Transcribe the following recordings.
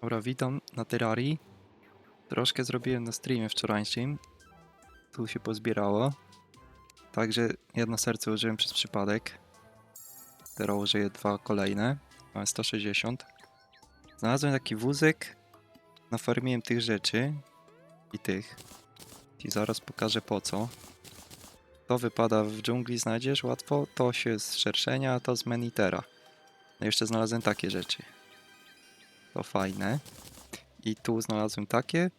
Dobra, witam na Terrarii. Troszkę zrobiłem na streamie wczorajszym. Tu się pozbierało. Także jedno serce użyłem przez przypadek. Teraz użyję dwa kolejne. Mamy 160. Znalazłem taki wózek. Nafarmiłem tych rzeczy. I tych. Ci zaraz pokażę po co. To wypada w dżungli, znajdziesz łatwo. To się z szerszenia, to z menitera. No jeszcze znalazłem takie rzeczy. To fajne. I tu znalazłem takie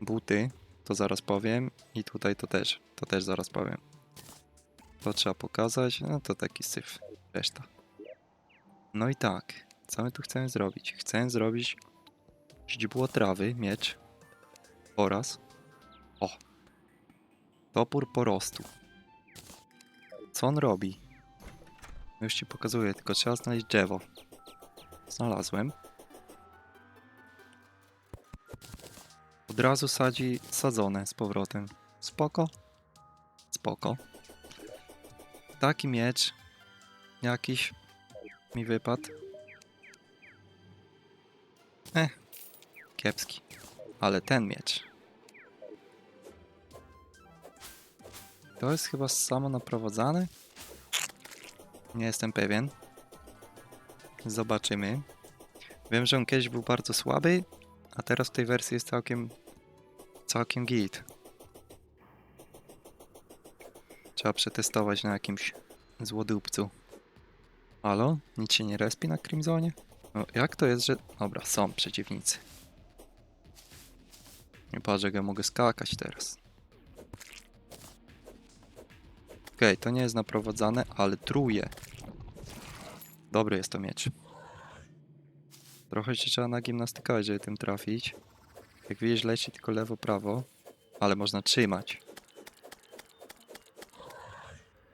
buty, to zaraz powiem. I tutaj to też, to też zaraz powiem. To trzeba pokazać, no to taki syf, reszta. No i tak, co my tu chcemy zrobić? Chcę zrobić źdźbło trawy, miecz oraz o, topór porostu. Co on robi? Już ci pokazuję, tylko trzeba znaleźć drzewo. Znalazłem. Od razu sadzi sadzone z powrotem. Spoko. Spoko. Taki miecz jakiś mi wypadł. Eh, kiepski. Ale ten miecz. To jest chyba samo naprowadzane? Nie jestem pewien. Zobaczymy. Wiem, że on kiedyś był bardzo słaby, a teraz w tej wersji jest całkiem całkiem git. Trzeba przetestować na jakimś złodupcu. Halo? Nic się nie respi na Crimsonie? No, jak to jest, że... Dobra, są przeciwnicy. Nie patrz, jak ja mogę skakać teraz. Okej, to nie jest naprowadzane, ale truje. Dobry jest to miecz. Trochę się trzeba nagimnastykować, żeby tym trafić. Jak widzisz, leci tylko lewo, prawo, ale można trzymać.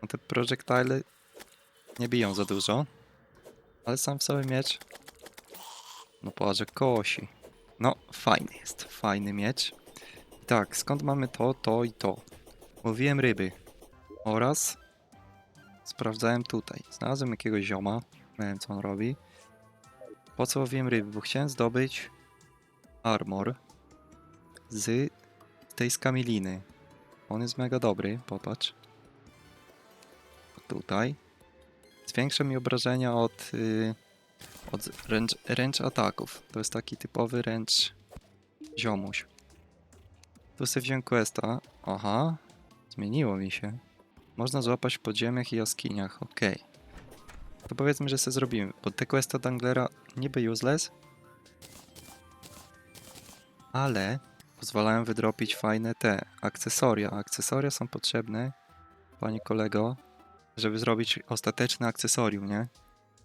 No te projectile nie biją za dużo, ale sam w sobie miecz, no połaże kosi. No, fajny jest, fajny miecz. I tak, skąd mamy to, to i to? Łowiłem ryby oraz sprawdzałem tutaj. Znalazłem jakiegoś zioma, nie wiem co on robi. Po co łowiłem ryby? Bo chciałem zdobyć armor z tej skamiliny. On jest mega dobry, popatrz. Tutaj. Zwiększa mi obrażenia od, yy, od ręcz, ręcz ataków. To jest taki typowy ręcz ziomuś. Tu sobie wziąłem questa. Aha, zmieniło mi się. Można złapać w podziemiach i jaskiniach, okej. To powiedzmy, że sobie zrobimy, bo te questa Danglera niby useless, ale pozwalają wydropić fajne te akcesoria. Akcesoria są potrzebne, panie kolego, żeby zrobić ostateczne akcesorium, nie?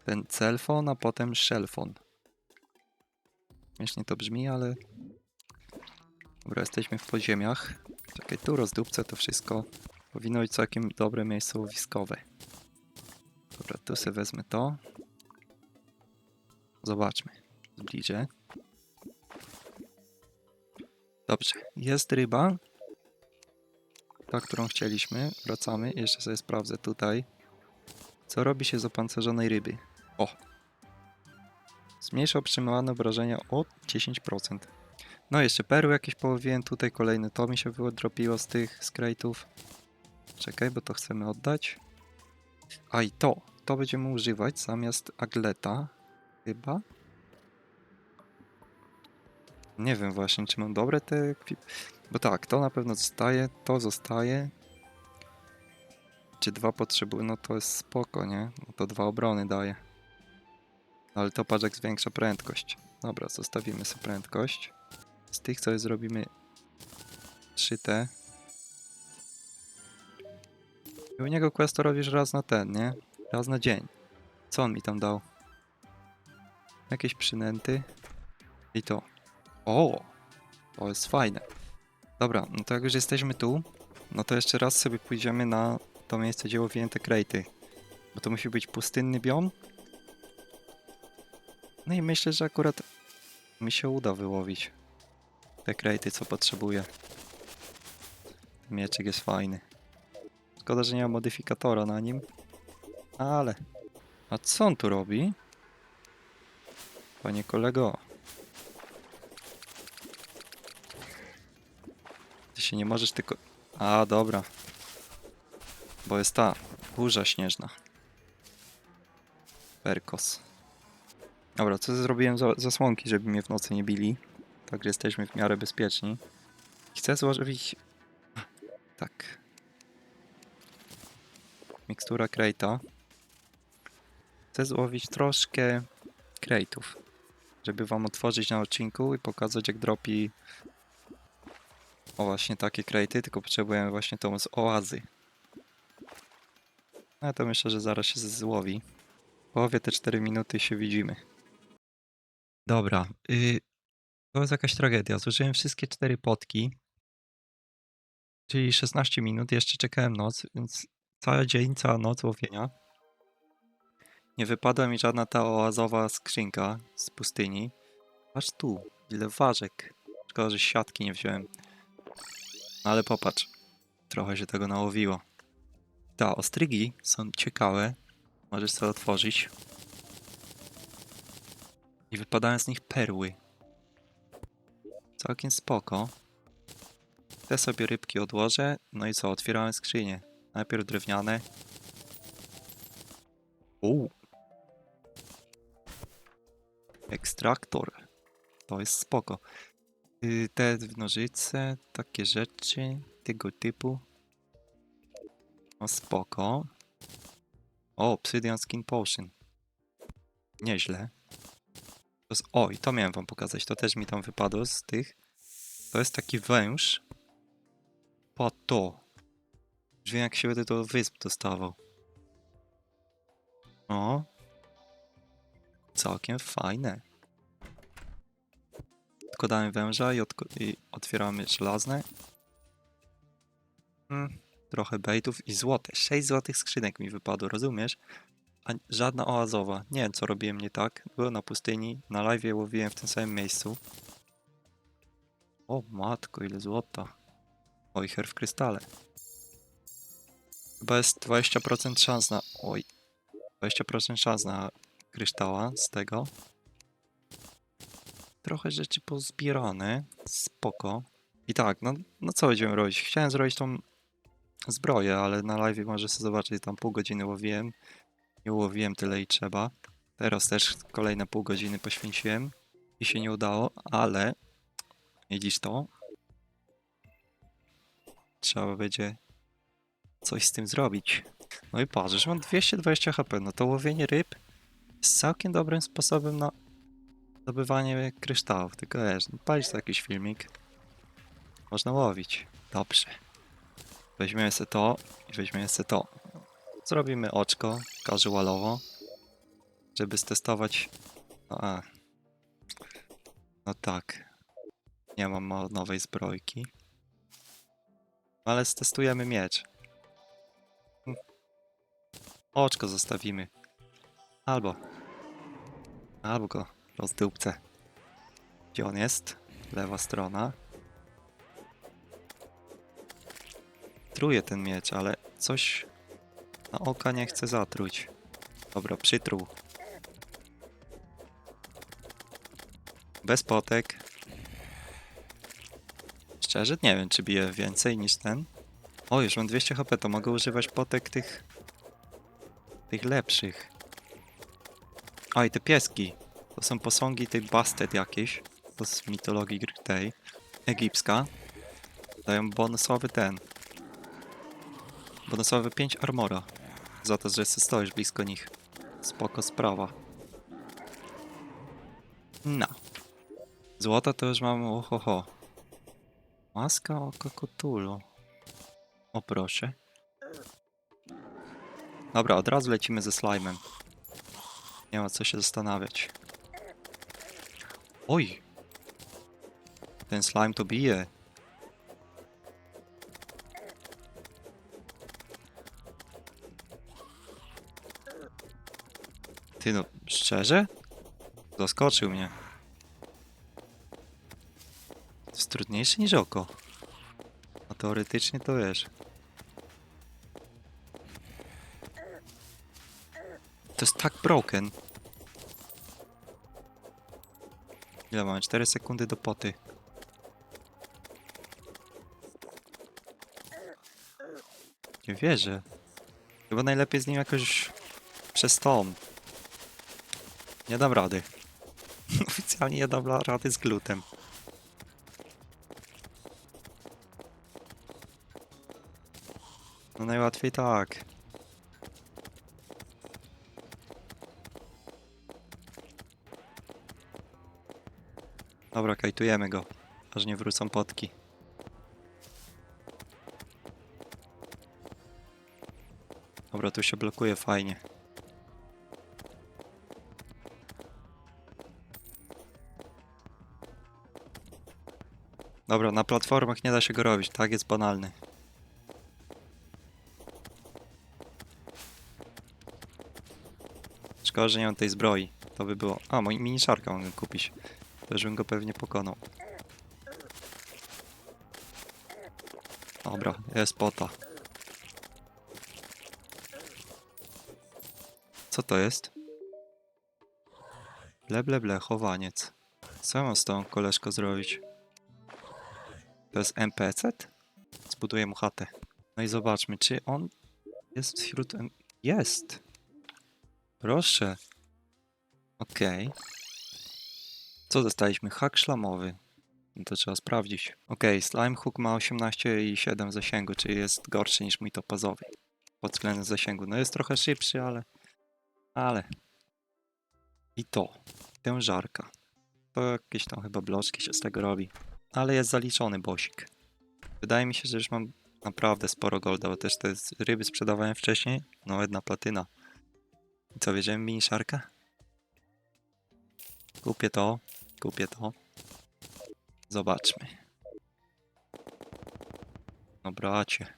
Ten celfon, a potem shelfon. Śmiesznie to brzmi, ale... Dobra, jesteśmy w podziemiach. Czekaj, tu rozdupcę to wszystko. Powinno być całkiem dobre miejsce łowiskowe. Dobra, tu sobie wezmę to. Zobaczmy. Zbliżę. Dobrze, jest ryba. Ta, którą chcieliśmy. Wracamy. Jeszcze sobie sprawdzę tutaj. Co robi się z opancerzonej ryby? O! Zmniejsza otrzymywane obrażenia o 10%. No jeszcze perły jakieś połowiłem. Tutaj kolejne to mi się wydropiło z tych crate'ów. Czekaj, bo to chcemy oddać. A i to. To będziemy używać zamiast agleta. Chyba. Nie wiem właśnie, czy mam dobre te. Bo tak, to na pewno zostaje, to zostaje. Czy dwa potrzebuję? No to jest spoko, nie? No to dwa obrony daje. Ale to patrz jak zwiększa prędkość. Dobra, zostawimy sobie prędkość. Z tych co zrobimy 3T. I u niego quest robisz raz na ten, nie? Raz na dzień. Co on mi tam dał? Jakieś przynęty. I to. O! To jest fajne. Dobra, no to jak już jesteśmy tu, no to jeszcze raz sobie pójdziemy na to miejsce, gdzie łowiłem te krejty. Bo to musi być pustynny biom. No i myślę, że akurat mi się uda wyłowić te krejty, co potrzebuję. Ten jest fajny. Szkoda, że nie ma modyfikatora na nim. Ale... A co on tu robi? Panie kolego, się nie możesz tylko... A, dobra. Bo jest ta burza śnieżna. Perkos. Dobra, co zrobiłem za zasłonki, żeby mnie w nocy nie bili. Także jesteśmy w miarę bezpieczni. Chcę złożyć... Tak. Mikstura Crate'a. Chcę złowić troszkę Crate'ów. Żeby wam otworzyć na odcinku i pokazać jak dropi o właśnie takie Crate'y, tylko potrzebujemy właśnie tą z oazy. No to myślę, że zaraz się złowi. Połowie te 4 minuty się widzimy. Dobra. Y to jest jakaś tragedia. Zużyłem wszystkie cztery potki. Czyli 16 minut. Jeszcze czekałem noc, więc cały dzień, cała noc łowienia. Nie wypadła mi żadna ta oazowa skrzynka z pustyni. Aż tu, ile ważek. Szkoda, że siatki nie wziąłem. No ale popatrz, trochę się tego nałowiło. Ta, ostrygi są ciekawe. Możesz sobie otworzyć. I wypadają z nich perły. Całkiem spoko. Te sobie rybki odłożę. No i co, otwieramy skrzynię. Najpierw drewniane. Uuu. Ekstraktor. To jest spoko. Y, Te nożyce, takie rzeczy tego typu. No spoko. O, Obsidian Skin Potion. Nieźle. To jest, oj, to miałem wam pokazać. To też mi tam wypadło z tych. To jest taki węż. Po to. Wiem jak się będę do wysp dostawał. O. Całkiem fajne. Odkładamy węża i, odko- i otwieramy żelazne. Mm, trochę baitów i złote. 6 złotych skrzynek mi wypadło, rozumiesz? A żadna oazowa. Nie wiem co robiłem nie tak. Byłem na pustyni, na live łowiłem w tym samym miejscu. O matko, ile złota. Oj, her w krystale. Chyba jest 20% szans na... Oj. 20% szans na kryształa z tego. Trochę rzeczy pozbierane. Spoko. I tak, no, no co będziemy robić? Chciałem zrobić tą zbroję, ale na live może sobie zobaczyć, tam pół godziny łowiłem. Nie ułowiłem tyle i trzeba. Teraz też kolejne pół godziny poświęciłem i się nie udało, ale widzisz to? Trzeba będzie coś z tym zrobić. No i patrz, mam 220 HP, no to łowienie ryb jest całkiem dobrym sposobem na zdobywanie kryształów. Tylko wiesz, no palić sobie jakiś filmik. Można łowić. Dobrze. Weźmiemy sobie to i weźmiemy sobie to. Zrobimy oczko casualowo, żeby stestować. No, a. no tak. Nie mam nowej zbrojki. Ale stestujemy miecz. Oczko zostawimy. Albo. Albo go rozdupcę. Gdzie on jest? Lewa strona. Truje ten miecz, ale coś na oka nie chce zatruć. Dobra, przytruł. Bez potek. Szczerze nie wiem, czy bije więcej niż ten. O, już mam 200 HP, to mogę używać potek tych... tych lepszych. O, i te pieski. To są posągi tej Bastet jakieś. To z mitologii tej. Egipska. Dają bonusowy ten. Bonusowy 5 armora. Za to, że stoisz blisko nich. Spoko sprawa. No. Złota to już mamy ohoho. Maska oka Cthulhu. O proszę. Dobra, od razu lecimy ze slime'em. Nie ma co się zastanawiać. Oj! Ten slime to bije. Ty no, szczerze? Zaskoczył mnie. To jest trudniejsze niż oko. A teoretycznie to wiesz. To jest tak broken. Ile mamy? 4 sekundy do poty. Nie wierzę. Chyba najlepiej z nim jakoś przez tom. Nie dam rady. Oficjalnie nie dam rady z glutem. No najłatwiej tak. Dobra, kajtujemy go, aż nie wrócą potki. Dobra, tu się blokuje fajnie. Dobra, na platformach nie da się go robić, tak jest banalny. Szkoda, że nie mam tej zbroi. To by było... A, mini szarka mogę kupić. Też bym go pewnie pokonał. Dobra, jest pota. Co to jest? Ble, ble, ble, chowaniec. Co mam z tą koleżką zrobić? To jest NPC? Zbuduję mu chatę. No i zobaczmy, czy on jest wśród... Jest! Proszę. Okej. Co dostaliśmy? Hak szlamowy. No to trzeba sprawdzić. Okej, Slime Hook ma 18,7 zasięgu, czyli jest gorszy niż mój topazowy. Pod względem zasięgu. No jest trochę szybszy, ale... Ale... I to. Tężarka. To jakieś tam chyba bloczki się z tego robi. Ale jest zaliczony bosik. Wydaje mi się, że już mam naprawdę sporo golda, bo też te ryby sprzedawałem wcześniej. No jedna platyna. I co, wiedziałem mini szarka? Kupię to, kupię to. Zobaczmy. No bracie.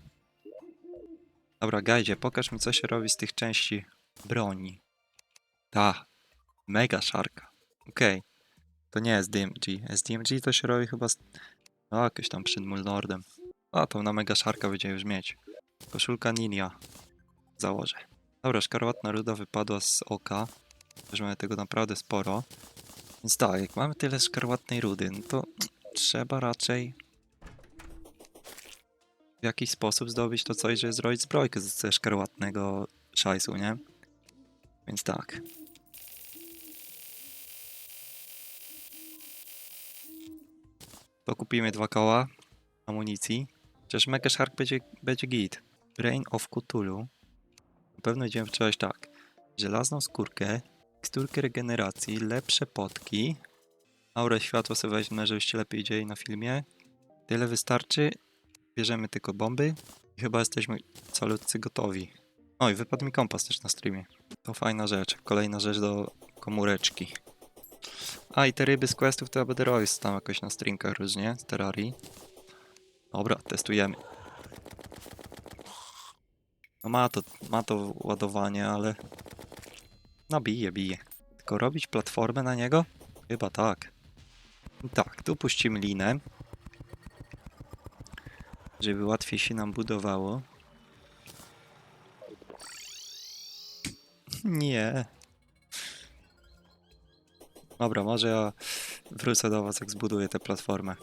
Dobra, Gajdzie, pokaż mi co się robi z tych części broni. Ta, mega szarka. Okej. To nie jest DMG. SDMG to się robi chyba z... No, jakoś tam przed Mulnordem. A, to na mega szarka będzie już mieć. Koszulka Ninja. Założę. Dobra, szkarłatna ruda wypadła z oka. Mamy tego naprawdę sporo. Więc tak, jak mamy tyle szkarłatnej rudy, no to trzeba raczej w jakiś sposób zdobyć to coś, żeby zrobić zbrojkę ze szkarłatnego szajsu, nie? Więc tak. To kupimy dwa koła amunicji. Przecież Mega Shark będzie, będzie git. Brain of Cthulhu. Na pewno idziemy w czegoś tak. Żelazną skórkę, teksturkę regeneracji, lepsze potki. Aurę światła sobie weźmę, żebyście lepiej widzieli na filmie. Tyle wystarczy. Bierzemy tylko bomby i chyba jesteśmy calutcy gotowi. Oj, wypadł mi kompas też na streamie. To fajna rzecz. Kolejna rzecz do komóreczki. A i te ryby z questów to ja będę robił tam jakoś na streamkach różnie, z Terrarii. Dobra, testujemy. No ma to, ma to ładowanie, ale... No bije, bije. Tylko robić platformę na niego? Chyba tak. Tak, tu puścimy linę. Żeby łatwiej się nam budowało. Nie. Dobra, może ja wrócę do was, jak zbuduję tę platformę.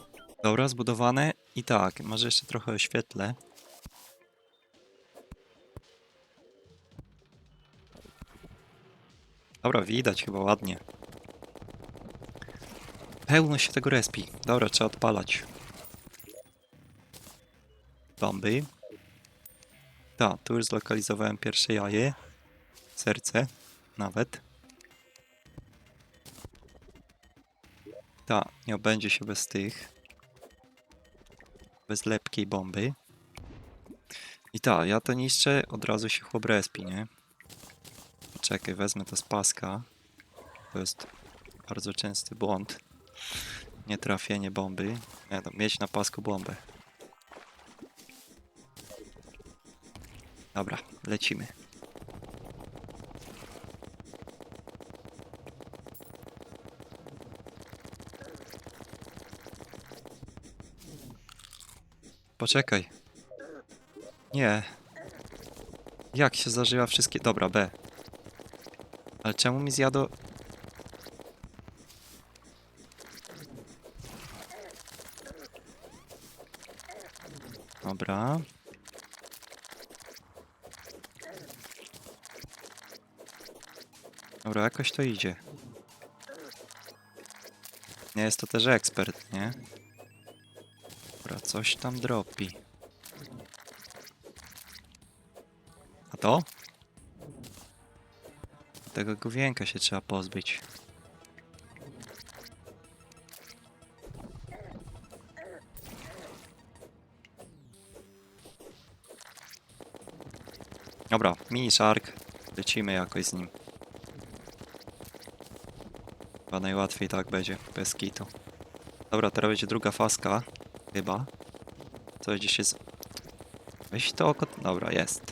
Dobra, zbudowane. I tak, może jeszcze trochę oświetlę. Dobra, widać chyba ładnie. Pełno się tego respi. Dobra, trzeba odpalać. Bomby. Tak, tu już zlokalizowałem pierwsze jaje. Serce. Nawet. Tak, nie obędzie się bez tych. Bez lepkiej bomby. I tak, ja to niszczę, od razu się chłop respi, nie? Czekaj, wezmę to z paska. To jest bardzo częsty błąd. Nie trafienie bomby. Nie, no, mieć na pasku bombę. Dobra, lecimy. Poczekaj. Nie. Jak się zażyła wszystkie... Dobra, B. Ale czemu mi zjadło... Dobra. Dobra, jakoś to idzie. Nie jest to też ekspert, nie? Dobra, coś tam dropi. A to? Tego główienka się trzeba pozbyć. Dobra, mini shark. Lecimy jakoś z nim. Chyba najłatwiej tak będzie, bez kitu. Dobra, teraz będzie druga faska. Chyba. Co gdzieś z... Weź to oko... Dobra, jest.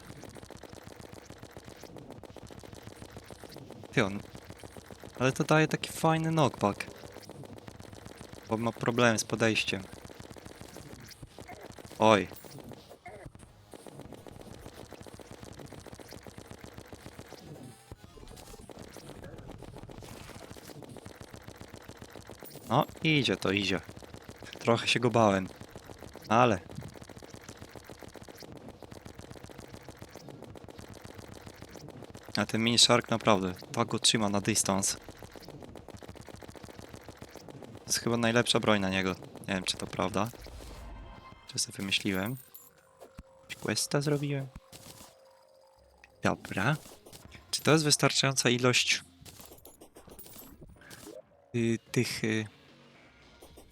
Ale to daje taki fajny knockback. Bo ma problem z podejściem. Oj. No, idzie to, idzie. Trochę się go bałem. Ale... A ten mini shark naprawdę tak go trzyma na dystans. To jest chyba najlepsza broń na niego. Nie wiem, czy to prawda. Czy sobie wymyśliłem. Questa zrobiłem? Dobra. Czy to jest wystarczająca ilość y, tych y,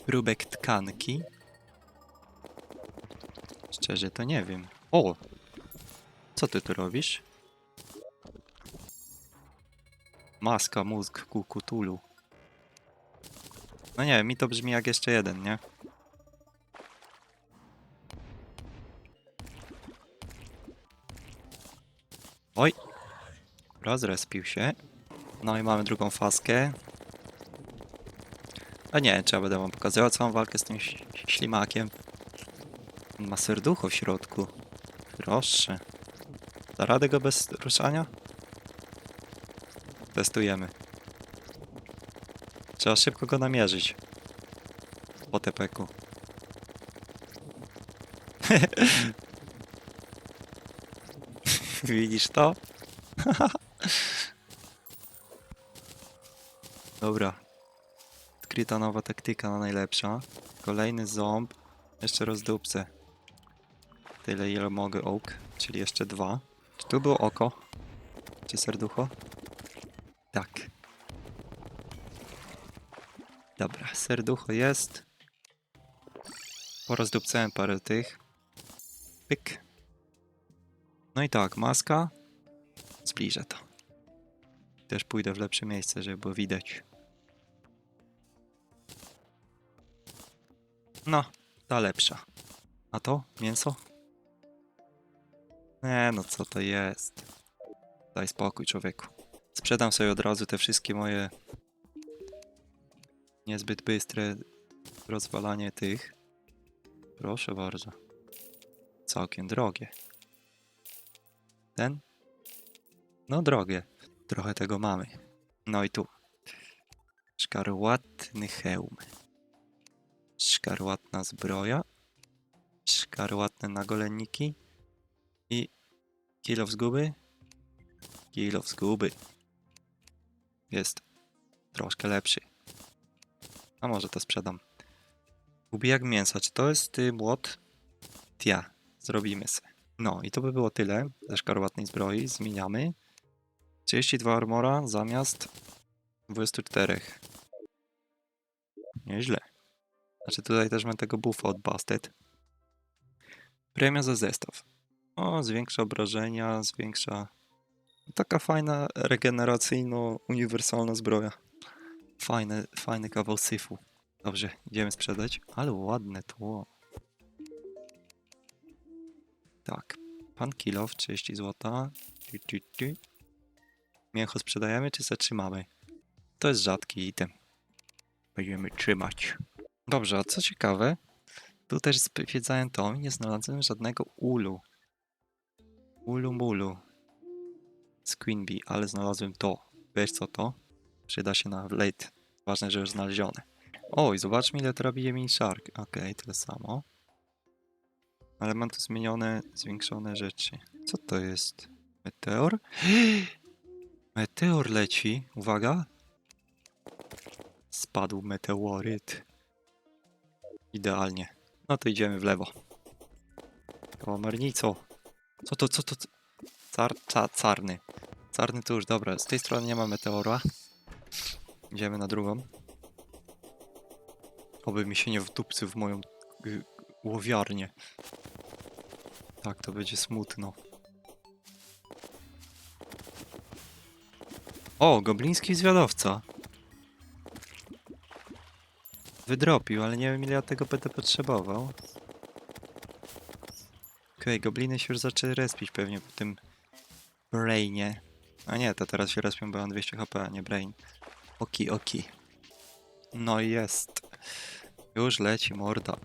próbek tkanki? Szczerze to nie wiem. O! Co ty tu robisz? Maska, mózg, kukutulu. No nie, mi to brzmi jak jeszcze jeden, nie? Oj! Rozrespił się. No i mamy drugą faskę. A nie, trzeba będę wam pokazywał całą walkę z tym ślimakiem. On ma serducho w środku. Proszę. Da radę go bez ruszania? Testujemy. Trzeba szybko go namierzyć. Po tepeku. Widzisz to? Dobra. Odkryta nowa taktyka na najlepsza. Kolejny ząb. Jeszcze rozdupcę. Tyle ile mogę oak, czyli jeszcze dwa. Czy tu było oko? Czy serducho? Tak. Dobra, serducho jest. Porozdupcałem parę tych. Pyk. No i tak, maska. Zbliżę to. Też pójdę w lepsze miejsce, żeby było widać. No, ta lepsza. A to? Mięso? Nie, no co to jest? Daj spokój, człowieku. Sprzedam sobie od razu te wszystkie moje niezbyt bystre rozwalanie tych. Proszę bardzo. Całkiem drogie. Ten? No drogie. Trochę tego mamy. No i tu. Szkarłatny hełm. Szkarłatna zbroja. Szkarłatne nagolenniki. I kilo zguby. Kilo zguby. Jest troszkę lepszy. A może to sprzedam. Ubijak mięsa. Czy to jest y, młot? Tia. Zrobimy se. No i to by było tyle ze szkarłatnej zbroi. Zmieniamy. 32 armora zamiast 24. Nieźle. Znaczy tutaj też mam tego buffa od Bastet. Premia za zestaw. O, zwiększa obrażenia, zwiększa... Taka fajna, regeneracyjno-uniwersalna zbroja. Fajny, fajny kawał syfu. Dobrze, idziemy sprzedać. Ale ładne tło. Tak. Pan Kilow, 30 zł. Mięcho sprzedajemy, czy zatrzymamy? To jest rzadki item. Będziemy trzymać. Dobrze, a co ciekawe, tu też zwiedzałem to i nie znalazłem żadnego ulu. Ulu mulu. Z Queen Bee, ale znalazłem to. Wiesz co to? Przyda się na late. Ważne, że już znalezione. Oj, zobaczmy ile to robi Mini Shark. Okej, tyle samo. Ale mam tu zmienione, zwiększone rzeczy. Co to jest? Meteor? Meteor leci. Uwaga. Spadł meteoryt. Idealnie. No to idziemy w lewo. Komarnico. Co to, co to? co- Car, ca, carny. Carny to już, dobra. Z tej strony nie ma meteora. Idziemy na drugą. Oby mi się nie wdupcy w moją y, łowiarnię. Tak, to będzie smutno. O, gobliński zwiadowca. Wydropił, ale nie wiem ile ja tego będę potrzebował. Okej, gobliny się już zaczęły respić pewnie po tym brainie. A nie, to teraz się respią, bo mam 200 HP, a nie brain. Oki, oki. No jest. Już leci morda.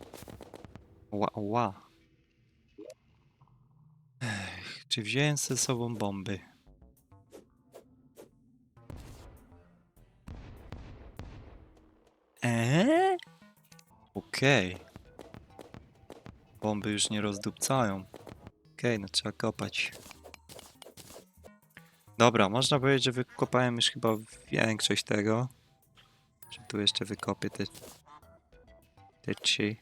Ła, ła. Ech, czy wziąłem ze sobą bomby? Eee? Okej. Bomby już nie rozdupcają. Okej, no trzeba kopać. Dobra, można powiedzieć, że wykopałem już chyba większość tego. Czy tu jeszcze wykopię te, te trzy.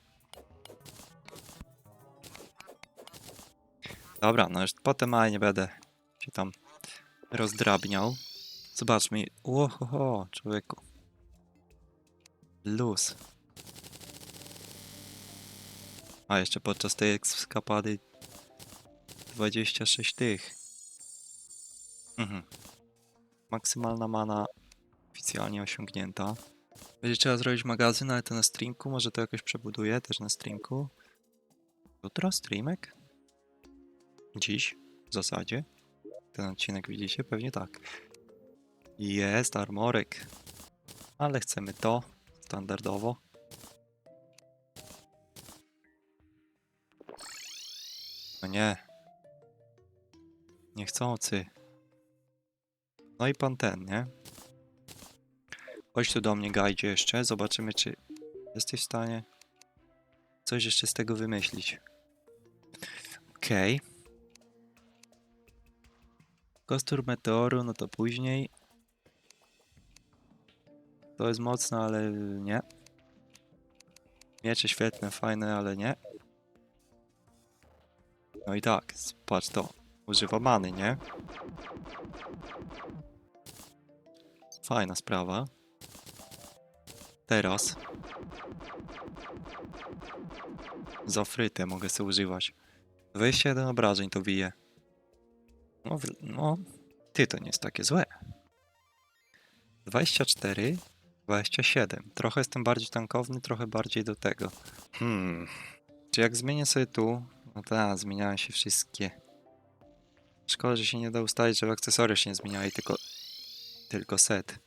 Dobra, no już potem ale nie będę się tam rozdrabniał. Zobaczmy. Łohoho, człowieku. Luz. A jeszcze podczas tej ekskapady 26 tych. Mhm. Maksymalna mana oficjalnie osiągnięta. Będzie trzeba zrobić magazyn, ale to na streamku. Może to jakoś przebuduję też na streamku. Jutro streamek? Dziś w zasadzie. Ten odcinek widzicie? Pewnie tak. Jest armorek. Ale chcemy to standardowo. No nie. Niechcący. No i pan ten, nie? Chodź tu do mnie, gajdzie jeszcze. Zobaczymy, czy jesteś w stanie coś jeszcze z tego wymyślić. Okej. Kostur meteoru, no to później. To jest mocne, ale nie. Miecze świetne, fajne, ale nie. No i tak, patrz to. Używa many, nie? Fajna sprawa. Teraz. Za frytę mogę sobie używać. 21 obrażeń to bije. No, no, ty to nie jest takie złe. 24, 27. Trochę jestem bardziej tankowny, trochę bardziej do tego. Hmm. Czy jak zmienię sobie tu? No tak, zmieniają się wszystkie. Szkoda, że się nie da ustalić, że akcesoria się nie zmieniały, tylko, tylko set.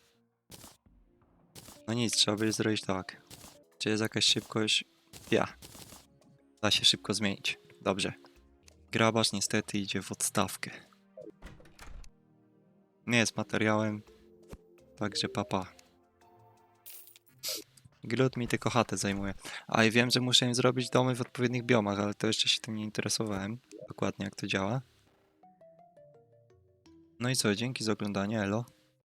No nic, trzeba by zrobić tak. Czy jest jakaś szybkość? Ja. Da się szybko zmienić. Dobrze. Grabarz niestety idzie w odstawkę. Nie jest materiałem, także papa. Glut mi tylko chatę zajmuje. A i wiem, że muszę im zrobić domy w odpowiednich biomach, ale to jeszcze się tym nie interesowałem. Dokładnie jak to działa. No i co, dzięki za oglądanie, elo.